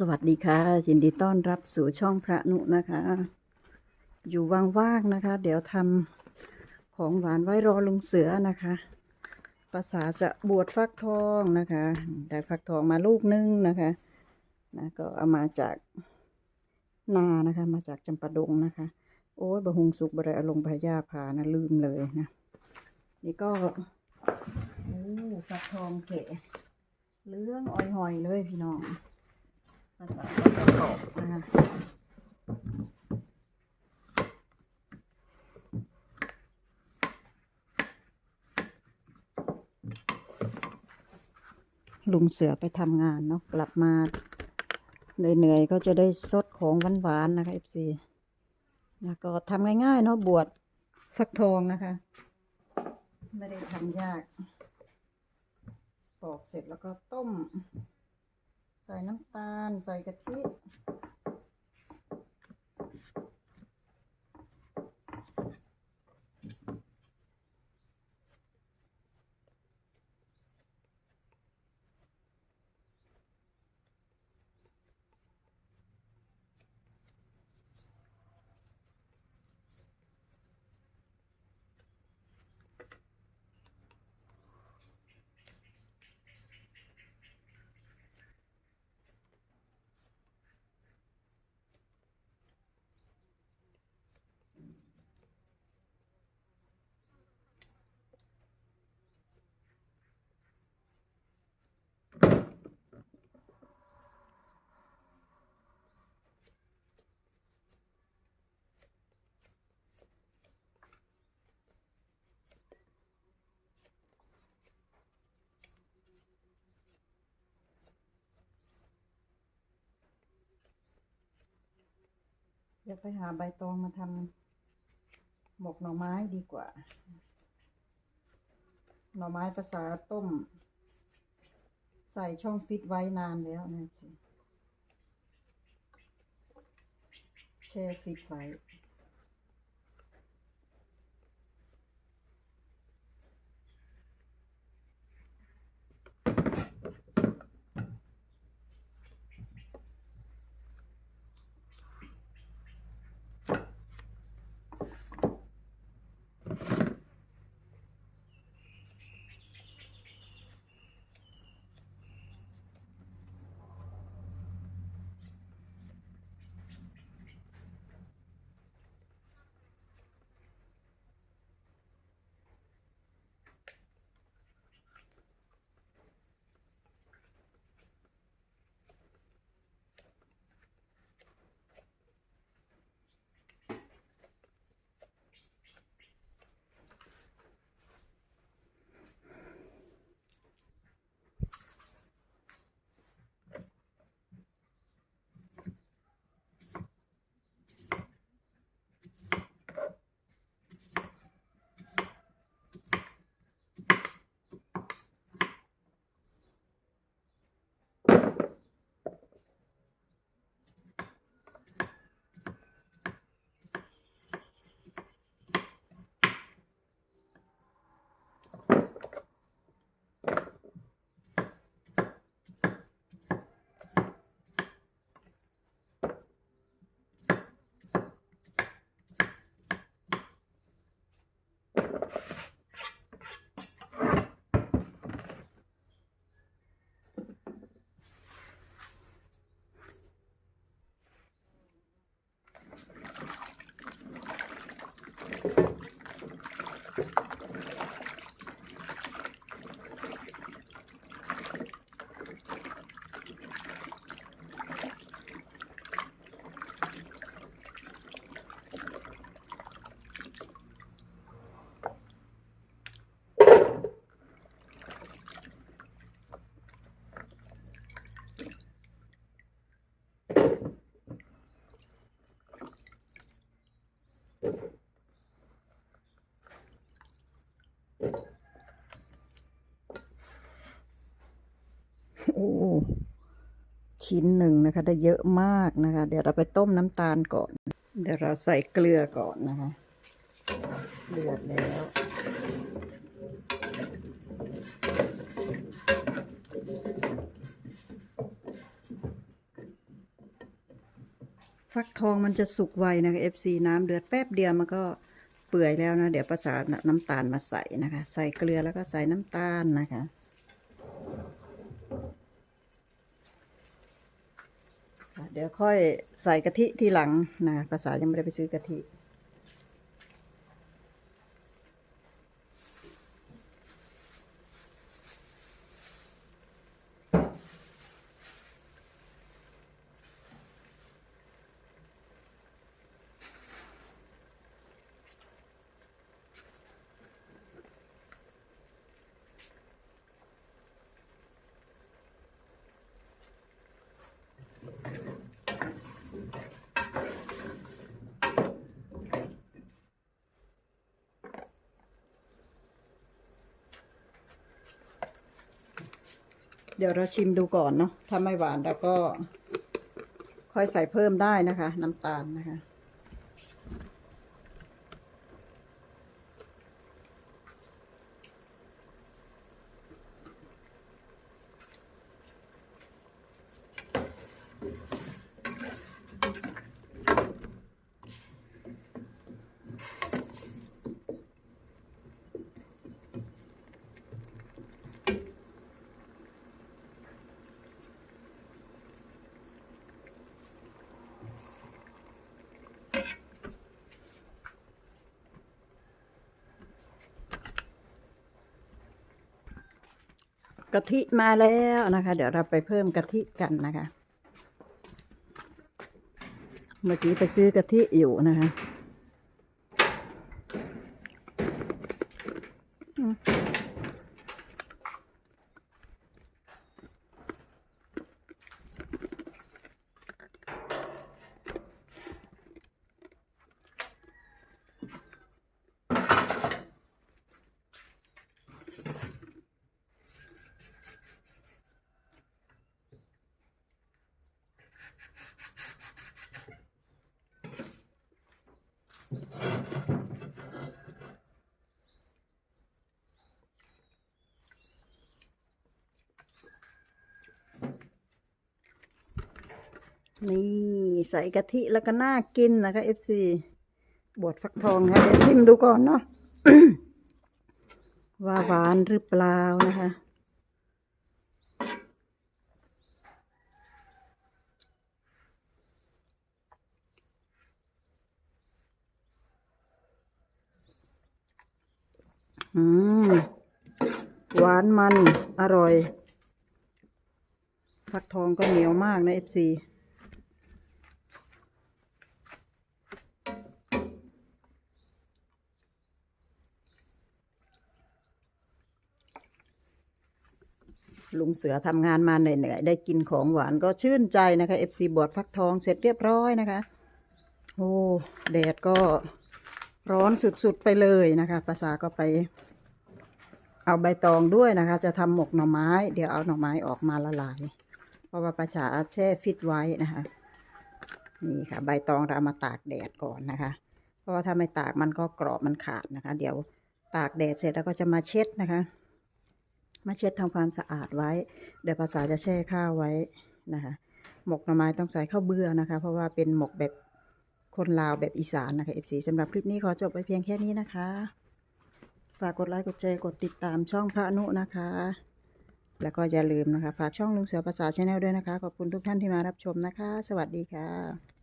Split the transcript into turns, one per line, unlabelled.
สวัสดีค่ะ ยินดีต้อนรับสู่ช่องพระนุนะคะ อยู่ว่างๆนะคะ เดี๋ยวทำของหวานไว้รอลุงเสือนะคะภาษาจะบวชฟักทองนะคะ ได้ฟักทองมาลูกนึงนะคะนะก็เอามาจากนานะคะ มาจากจำปาดงนะคะ โอ้ยบะฮุงสุกบะไรอลงพยาพานะลืมเลยนะนี่ก็โอ้ฟักทองเกะเหลื้องอ้อยหอยเลยพี่น้อง ภาษาก็จะตอบนะคะลุงเสือไปทำงานเนาะกลับมาเหนื่อยๆก็จะได้สดของหวานๆนะคะเอฟซีแล้วก็ทำง่ายๆเนาะบวชฟักทองนะคะ ไม่ได้ทำยาก ปอกเสร็จแล้วก็ต้ม ใส่น้ำตาล ใส่กะทิ เดี๋ยวไปหาใบตองมาทำหมกหน่อไม้ดีกว่า หน่อไม้ภาษาต้ม ใส่ช่องฟิตไว้นานแล้วนะสิแช่ฟิตไว้ ชิ้นหนึ่งนะคะ ได้เยอะมากนะคะ เดี๋ยวเราไปต้มน้ำตาลก่อน เดี๋ยวเราใส่เกลือก่อนนะคะเดือดแล้วฟักทองมันจะสุกไวนะคะ FC น้ำเดือดแป๊บเดียวมันก็เปื่อยแล้วนะ เดี๋ยวประสานน้ำตาลมาใส่นะคะ ใส่เกลือแล้วก็ใส่น้ำตาลนะคะค่ะ เดี๋ยวค่อยใส่กะทิทีหลังนะภาษายังไม่ได้ไปซื้อกะทิ เดี๋ยวเราชิมดูก่อนเนาะถ้าไม่หวานเราก็ค่อยใส่เพิ่มได้นะคะ น้ำตาลนะคะะทิมาแล้วนะคะ เดี๋ยวเราไปเพิ่มกะทิกันนะคะ เมื่อกี้ไปซื้อกะทิอยู่นะคะ นี่ใส่กะทิแล้วก็น่ากินนะคะ FC บวชฟักทองค่ะเดี๋ยวชิมดูก่อนเนาะว่าหวานหรือเปล่านะคะอืมหวานมันอร่อย ฟักทองก็เหนียวมากนะ FC ลุงเสือทำงานมาเหนื่อยๆได้กินของหวานก็ชื่นใจนะคะ FC บวชฟักทองเสร็จเรียบร้อยนะคะ โอ้แดดก็ร้อนสุดๆไปเลยนะคะภาษาก็ไป เอาใบตองด้วยนะคะ จะทำหมกหน่อไม้ เดี๋ยวเอาหน่อไม้ออกมาละลาย เพราะว่าประชาแช่ฟิตไว้นะคะนี่ค่ะ ใบตองเราเอามาตากแดดก่อนนะคะ เพราะว่าถ้าไม่ตากมันก็กรอบมันขาดนะคะ เดี๋ยวตากแดดเสร็จแล้วก็จะมาเช็ดนะคะ มาเช็ดทำความสะอาดไว้ เดี๋ยวภาษาจะแช่ข้าวไว้นะคะ หมกหน่อไม้ต้องใส่ข้าวเบื่อนะคะ เพราะว่าเป็นหมกแบบคนลาวแบบอีสานนะคะ FC สำหรับคลิปนี้ขอจบไปเพียงแค่นี้นะคะ ฝากกดไลค์กดแชร์กดติดตามช่องพระนุนะคะ แล้วก็อย่าลืมนะคะ ฝากช่องลุงเสือภาษาชาแนลด้วยนะคะ ขอบคุณทุกท่านที่มารับชมนะคะ สวัสดีค่ะ